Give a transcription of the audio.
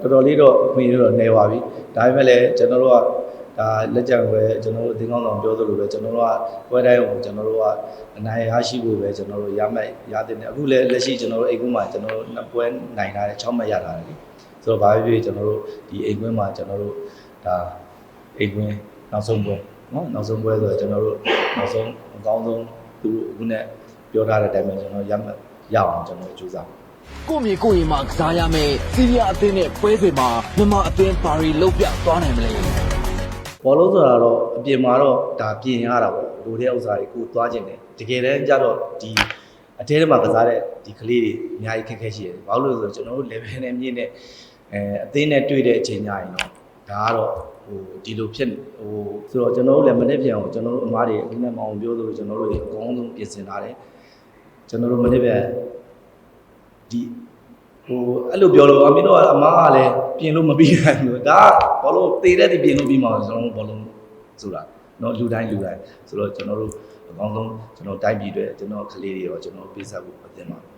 တော်တော်လေးတော့အခွင့်အရေးတော့နေပါပြီဒါပေမဲ့လည်းကျွန်တော်တို့ကဒါလက်ကျန်ပဲကျွန်တော်တို့အသင်းကောင်းဆောင်ပြောသလိုပဲကျွန်တော်တို့ကပွဲတိုင်းကိုကျွန်တော်တို့ကအနိုင်ရရှိဖို့ပဲကျွန်တော်တို့ရမဲ့ရတဲ့နေအခုလည်းလက်ရှိကျွန်တော်တို့အိမ်ကွင်းမှာကျွန်တော်တို့နှစ်ပွဲနိုင်ထားတယ်6မှတ်ရထားတယ်လေဆိုတော့ဘာဖြစ်ဖြစ်ကျွန်တော်တို့ဒီအိမ်ကွင်းမှာကျွန်တော်တို့ဒါအိမ်ကွင်းနောက်ဆုံးပွဲနော်နောက်ဆုံးပွဲဆိုတော့ကျွန်တော်တို့နောက်ဆုံးအကောင်းဆုံးသူတို့အခုနဲ့ပြောထားတဲ့အတိုင်းပဲကျွန်တော်ရမဲ့ရအောင်ကျွန်တော်ကြိုးစား ကိုမြေကိုရင်မှာကစားရမယ်စီးရီးယားအသင်းနဲ့ပွဲစဉ်မှာမြန်မာအသင်းပါရီလုတ်ပြသွားနိုင်မလဲဘောလုံးဆိုတာတော့အပြင်မှာတော့ဒါပြင်ရတာပေါ့လူတဲ့ဥစ္စာတွေကိုသွားခြင်းတယ်တကယ်တမ်းကျတော့ဒီအထဲထဲမှာကစားတဲ့ဒီကလေးတွေအများကြီးခက်ခဲရှိတယ်ဘာလို့လဲဆိုတော့ကျွန်တော်တို့ level နဲ့မြင့်တဲ့အဲအသင်းနဲ့တွေ့တဲ့အချိန်ညရင်တော့ဒါကတော့ဟိုဒီလိုဖြစ်ဟိုဆိုတော့ကျွန်တော်တို့လည်းမနေ့ပြန်အောင်ကျွန်တော်တို့အမားတွေအင်းနဲ့မအောင်ပြောသလိုကျွန်တော်တို့တွေအကောင်းဆုံးပြင်ဆင်ထားတယ်ကျွန်တော်တို့မနေ့ပြန် ဒီဟိုအဲ့လိုပြောလို့အမင်းတို့ကအမားကလည်းပြင်လို့မပြီးနိုင်ဘူးဒါကဘောလုံးတေးတဲ့ဒီပြင်လို့ပြီးမှာကျွန်တော်တို့ဘောလုံးဆိုတာเนาะလူတိုင်းလူတိုင်းဆိုတော့ကျွန်တော်တို့အကောင်းဆုံးကျွန်တော်တိုက်ပြည်တွေကျွန်တော်ကလေးတွေရောကျွန်တော်ပေးဆက်ဖို့အသင်းပါ